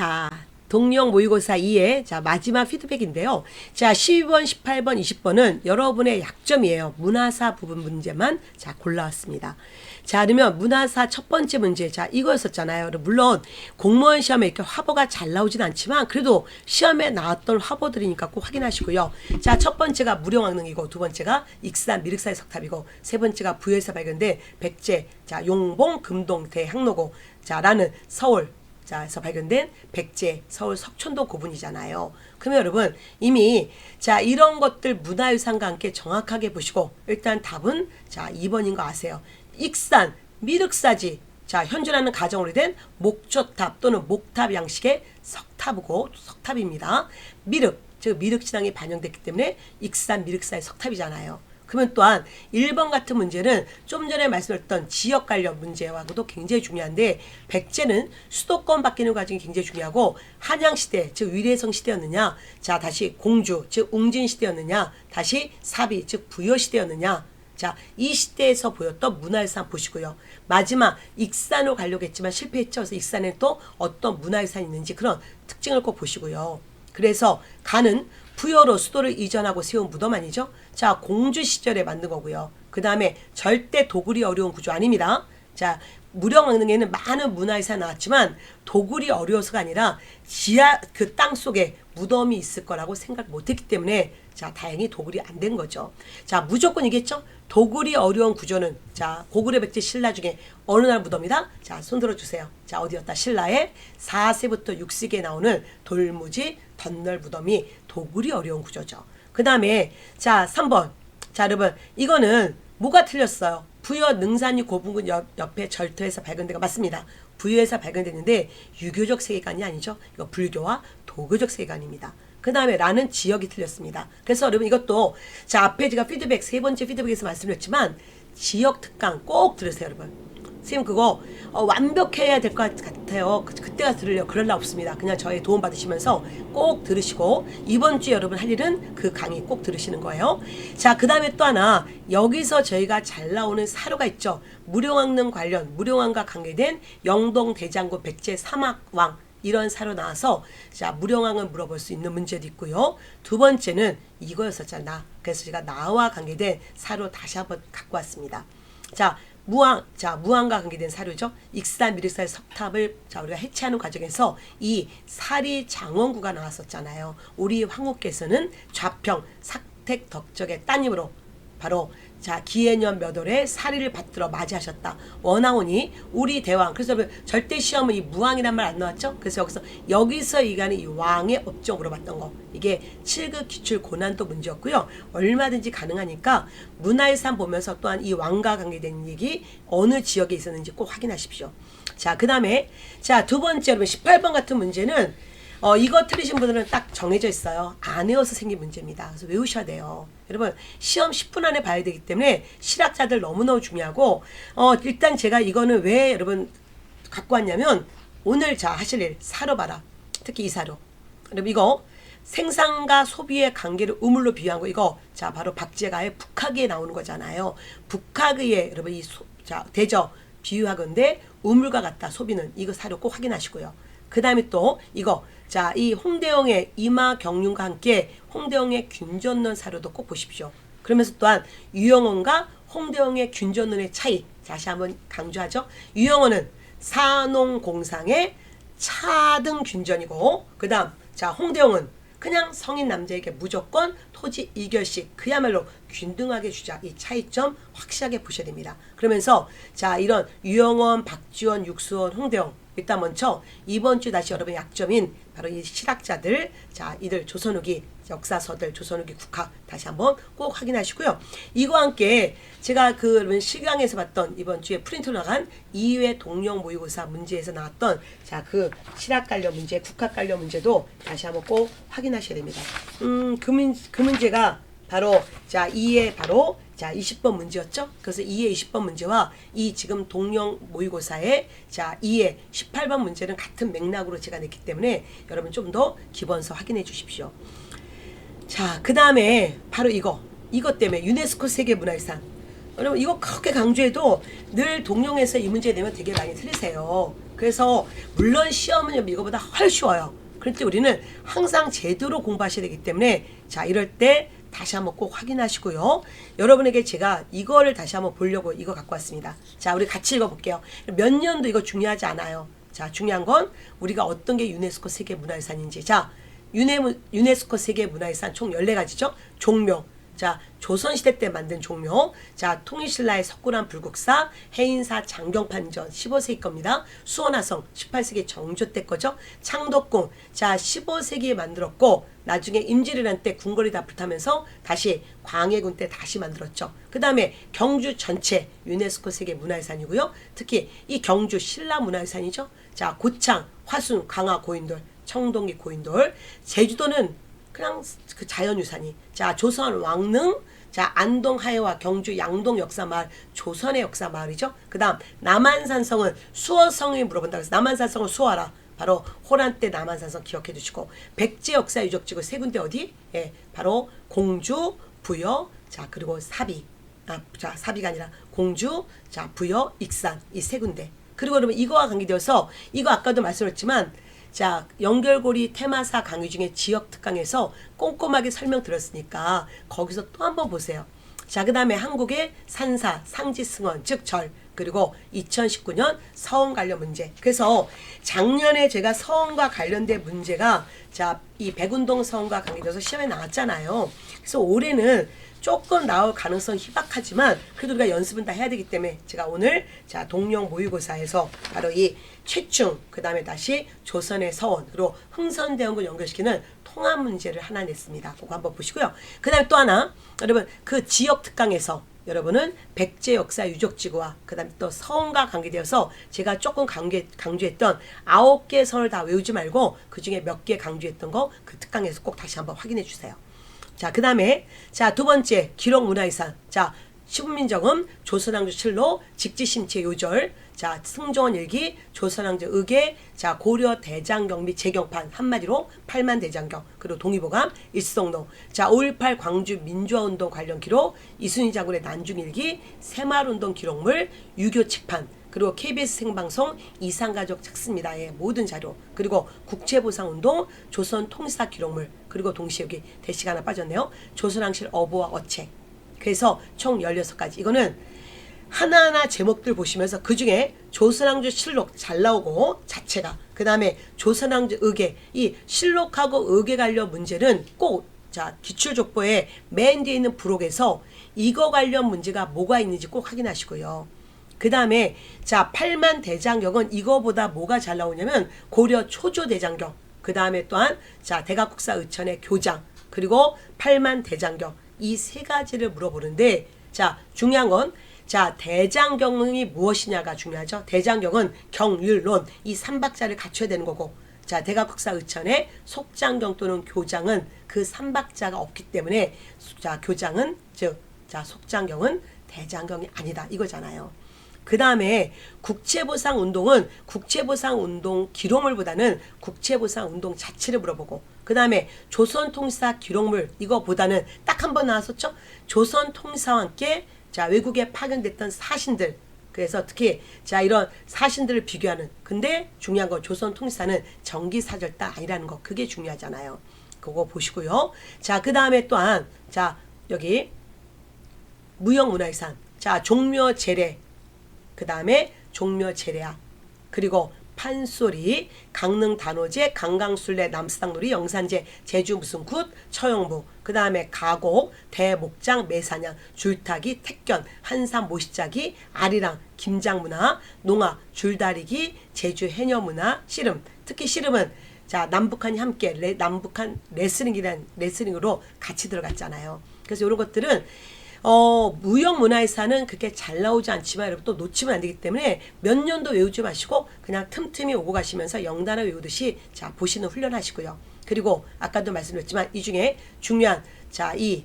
자, 동령 모의고사 2의 자, 마지막 피드백인데요. 자, 12번, 18번, 20번은 여러분의 약점이에요. 문화사 부분 문제만 자, 골라왔습니다. 자, 그러면 문화사 첫 번째 문제. 자, 이거였었잖아요. 물론 공무원 시험에 이렇게 화보가 잘 나오진 않지만 그래도 시험에 나왔던 화보들이니까 꼭 확인하시고요. 자, 첫 번째가 무령왕릉이고 두 번째가 익산 미륵사의 석탑이고 세 번째가 부여에서 발견된 백제, 자, 용봉, 금동, 대학로고 자, 라는 서울 자에서 발견된 백제 서울 석촌도 고분이잖아요. 그러면 여러분 이미 자 이런 것들 문화유산과 함께 정확하게 보시고 일단 답은 자 2번인 거 아세요. 익산 미륵사지 자 현존하는 가정 오래된 목조탑 또는 목탑 양식의 석탑이고 석탑입니다. 미륵 즉 미륵 신앙이 반영됐기 때문에 익산 미륵사의 석탑이잖아요. 그러면 또한 1번 같은 문제는 좀 전에 말씀드렸던 지역 관련 문제와도 굉장히 중요한데 백제는 수도권 바뀌는 과정이 굉장히 중요하고 한양 시대 즉 위례성 시대였느냐 자 다시 공주 즉 웅진 시대였느냐 다시 사비 즉 부여 시대였느냐 자, 이 시대에서 보였던 문화유산 보시고요. 마지막 익산으로 가려고 했지만 실패했죠. 그래서 익산에 또 어떤 문화유산이 있는지 그런 특징을 꼭 보시고요. 그래서 간은 부여로 수도를 이전하고 세운 무덤 아니죠? 자, 공주 시절에 만든 거고요. 그 다음에 절대 도굴이 어려운 구조 아닙니다. 자, 무령왕릉에는 많은 문화유산 나왔지만 도굴이 어려워서가 아니라 지하 그 땅 속에 무덤이 있을 거라고 생각 못했기 때문에 자 다행히 도굴이 안 된 거죠. 자 무조건 이겠죠. 도굴이 어려운 구조는 자 고구려 백제 신라 중에 어느 날 무덤이다. 자 손들어 주세요. 자 어디였다 신라의 4세부터 6세기에 나오는 돌무지 덧널 무덤이 도굴이 어려운 구조죠. 그 다음에 자 3번 자 여러분 이거는 뭐가 틀렸어요? 부여 능산이 고분군 옆, 옆에 절터에서 발견된 거 맞습니다. 부여에서 발견됐는데 유교적 세계관이 아니죠. 이거 불교와 도교적 세계관입니다. 그 다음에 라는 지역이 틀렸습니다. 그래서 여러분 이것도 자 앞에 제가 피드백 세 번째 피드백에서 말씀드렸지만 지역 특강 꼭 들으세요 여러분. 선생님 그거 어, 완벽해야 될 것 같아요. 그, 그때가 들으려 그럴 날 없습니다. 그냥 저의 도움 받으시면서 꼭 들으시고 이번 주에 여러분 할 일은 그 강의 꼭 들으시는 거예요. 자, 그 다음에 또 하나 여기서 저희가 잘 나오는 사료가 있죠. 무령왕릉 관련 무령왕과 관계된 영동 대장군 백제 사막왕 이런 사료 나와서 자 무령왕을 물어볼 수 있는 문제도 있고요. 두 번째는 이거였었잖아. 그래서 제가 나와 관계된 사료 다시 한번 갖고 왔습니다. 자 무왕, 자, 무왕과 관계된 사료죠. 익산 미륵사의 석탑을 자, 우리가 해체하는 과정에서 이 사리 장원구가 나왔었잖아요. 우리 황후께서는 좌평 삭택 덕적의 따님으로 바로 자 기해년 몇 월에 사리를 받들어 맞이하셨다. 원하오니 우리 대왕. 그래서 절대 시험은 이 무왕이란 말 안 나왔죠? 그래서 여기서 여기서 이간이 이 왕의 업종 물어봤던 거. 이게 7급 기출 고난도 문제였고요. 얼마든지 가능하니까 문화유산 보면서 또한 이 왕과 관계된 얘기 어느 지역에 있었는지 꼭 확인하십시오. 자, 그 다음에 자, 두 번째 여러분 18번 같은 문제는 어, 이거 틀리신 분들은 딱 정해져 있어요. 안 외워서 생긴 문제입니다. 그래서 외우셔야 돼요. 여러분, 시험 10분 안에 봐야 되기 때문에 실학자들 너무너무 중요하고, 어, 일단 제가 이거는 왜 여러분 갖고 왔냐면, 오늘 자, 하실 일, 사료 봐라. 특히 이 사료. 그럼 이거, 생산과 소비의 관계를 우물로 비유한 거, 이거, 자, 바로 박제가의 북학에 나오는 거잖아요. 북학의, 여러분, 이 소, 자, 대저 비유하건데, 우물과 같다, 소비는. 이거 사료 꼭 확인하시고요. 그 다음에 또, 이거, 자, 이 홍대영의 이마 경륜과 함께 홍대영의 균전론 사료도 꼭 보십시오. 그러면서 또한 유영원과 홍대영의 균전론의 차이 다시 한번 강조하죠. 유영원은 산농공상의 차등 균전이고 그 다음 자 홍대영은 그냥 성인 남자에게 무조건 토지 이결식 그야말로 균등하게 주자 이 차이점 확실하게 보셔야 됩니다. 그러면서 자 이런 유영원, 박지원, 육수원, 홍대영 일단 먼저 이번 주 다시 여러분 약점인 바로 이 실학자들 자 이들 조선후기 역사서들 조선후기 국학 다시 한번 꼭 확인하시고요. 이와 함께 제가 그 실강에서 봤던 이번 주에 프린트로 나간 2회 동령 모의고사 문제에서 나왔던 자 그 실학 관련 문제, 국학 관련 문제도 다시 한번 꼭 확인하셔야 됩니다. 음그 그 문제가 바로 자 2회 바로 자, 20번 문제였죠? 그래서 2의 20번 문제와 이 지금 동령 모의고사의 자, 2의 18번 문제는 같은 맥락으로 제가 냈기 때문에 여러분 좀 더 기본서 확인해 주십시오. 자, 그 다음에 바로 이거. 이것 때문에 유네스코 세계문화유산. 여러분 이거 크게 강조해도 늘 동령에서 이 문제 내면 되게 많이 틀리세요. 그래서 물론 시험은 이거보다 훨씬 쉬워요. 그런데 우리는 항상 제대로 공부하셔야 되기 때문에 자 이럴 때 다시 한번 꼭 확인하시고요. 여러분에게 제가 이거를 다시 한번 보려고 이거 갖고 왔습니다. 자, 우리 같이 읽어볼게요. 몇 년도 이거 중요하지 않아요. 자, 중요한 건 우리가 어떤 게 유네스코 세계 문화유산인지. 자, 유네, 유네스코 세계 문화유산 총 14가지죠. 종묘. 자, 조선시대 때 만든 종묘. 자, 통일신라의 석굴암 불국사, 해인사 장경판전 15세기 겁니다. 수원화성 18세기 정조 때 거죠. 창덕궁. 자, 15세기에 만들었고 나중에 임진왜란 때 궁궐이 다 불타면서 다시 광해군 때 다시 만들었죠. 그 다음에 경주 전체 유네스코 세계 문화유산이고요. 특히 이 경주 신라 문화유산이죠. 자, 고창, 화순, 강화 고인돌, 청동기 고인돌. 제주도는 그냥 그 자연유산이 자 조선 왕릉 자 안동 하회와 경주 양동 역사 마을 조선의 역사 마을이죠. 그 다음 남한산성은 수어성이 물어본다 그래서 남한산성을 수어하라. 바로 호란 때 남한산성 기억해 두시고 백제 역사 유적지구 세 군데 어디? 예, 바로 공주, 부여, 자 그리고 사비. 아, 자 사비가 아니라 공주, 자 부여, 익산 이 세 군데. 그리고 그러면 이거와 관계되어서 이거 아까도 말씀드렸지만 자, 연결고리 테마사 강의 중에 지역 특강에서 꼼꼼하게 설명드렸으니까 거기서 또 한번 보세요. 자, 그 다음에 한국의 산사, 상지승원, 즉 절, 그리고 2019년 서원 관련 문제. 그래서 작년에 제가 서원과 관련된 문제가 자, 이 백운동 서원과 관계돼서 시험에 나왔잖아요. 그래서 올해는 조금 나올 가능성 희박하지만 그래도 우리가 연습은 다 해야 되기 때문에 제가 오늘 자 동령 모의고사에서 바로 이 최충 그 다음에 다시 조선의 서원 그리고 흥선대원군 연결시키는 통합 문제를 하나 냈습니다. 그거 한번 보시고요. 그 다음에 또 하나 여러분 그 지역 특강에서 여러분은 백제 역사 유적지구와 그다음에 또 서원과 관계되어서 제가 조금 강조, 강조했던 아홉 개 선을 다 외우지 말고 그 중에 몇 개 강조했던 거 그 특강에서 꼭 다시 한번 확인해 주세요. 자, 그 다음에, 자, 두 번째, 기록 문화유산. 자, 시분민정음, 조선왕조 칠로, 직지심체 요절, 자, 승조원 일기, 조선왕조 의계, 자, 고려 대장경 및 재경판, 한마디로 팔만 대장경, 그리고 동의보감, 일성로, 자, 5.18 광주 민주화운동 관련 기록, 이순희 장군의 난중일기, 새마을운동 기록물, 유교 책판, 그리고 KBS 생방송 이상가족 착습니다의 모든 자료. 그리고 국채보상운동 조선 통사 기록물 그리고 동시에 여기 대시가 하나 빠졌네요. 조선왕실 어부와 어책 그래서 총 16가지. 이거는 하나하나 제목들 보시면서 그 중에 조선왕조 실록 잘 나오고 자체가 그 다음에 조선왕조 의계. 이 실록하고 의계 관련 문제는 꼭 자 기출족보에 맨 뒤에 있는 부록에서 이거 관련 문제가 뭐가 있는지 꼭 확인하시고요. 그 다음에 자 8만 대장경은 이거보다 뭐가 잘 나오냐면 고려 초조 대장경 그 다음에 또한 자 대각국사 의천의 교장. 그리고 8만 대장경 이 세 가지를 물어보는데 자 중요한 건 자 대장경이 무엇이냐가 중요하죠. 대장경은 경율론. 이 삼박자를 갖춰야 되는 거고. 자 대각국사 의천의 속장경 또는 교장은 그 삼박자가 없기 때문에 자 교장은 즉 자 속장경은 대장경이 아니다. 이거잖아요. 그 다음에 국채보상 운동은 국채보상 운동 기록물보다는 국채보상 운동 자체를 물어보고 그 다음에 조선통사 기록물 이거보다는 딱 한 번 나왔었죠. 조선통사와 함께 자 외국에 파견됐던 사신들 그래서 특히 자 이런 사신들을 비교하는 근데 중요한 건 조선통사는 정기사절다 아니라는 거 그게 중요하잖아요. 그거 보시고요. 자 그 다음에 또한 자 여기 무형문화유산 자 종묘 제례 그 다음에 종묘 제례학 그리고 판소리, 강릉 단오제, 강강술래, 남수당놀이, 영산제, 제주 무슨 굿, 처용부, 그 다음에 가곡, 대목장, 매사냥, 줄타기, 택견, 한산 모시자기, 아리랑, 김장문화, 농아, 줄다리기, 제주 해녀문화, 씨름. 특히 씨름은 자 남북한이 함께 레, 남북한 레슬링이란 레슬링으로 같이 들어갔잖아요. 그래서 이런 것들은 어, 무형 문화유산은 그렇게 잘 나오지 않지만 여러분 또 놓치면 안 되기 때문에 몇 년도 외우지 마시고 그냥 틈틈이 오고 가시면서 영단어 외우듯이 자 보시는 훈련하시고요. 그리고 아까도 말씀드렸지만 이 중에 중요한 자 이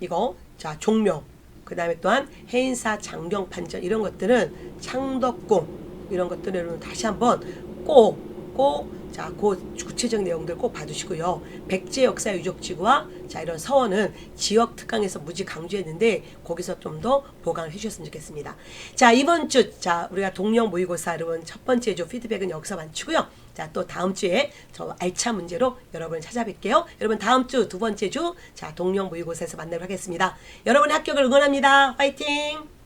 이거 자 종묘 그 다음에 또한 해인사 장경 판전 이런 것들은 창덕궁 이런 것들을 다시 한번 꼭 꼭, 자, 그 구체적 내용들 꼭 봐두시고요. 백제 역사 유적지구와 자, 이런 서원은 지역 특강에서 무지 강조했는데, 거기서 좀 더 보강을 해주셨으면 좋겠습니다. 자, 이번 주, 자, 우리가 동령 모의고사 여러분 첫 번째 주 피드백은 여기서 마치고요. 자, 또 다음 주에 저 알차 문제로 여러분을 찾아뵐게요. 여러분 다음 주 두 번째 주, 자, 동령 모의고사에서 만나도록 하겠습니다. 여러분의 합격을 응원합니다. 파이팅!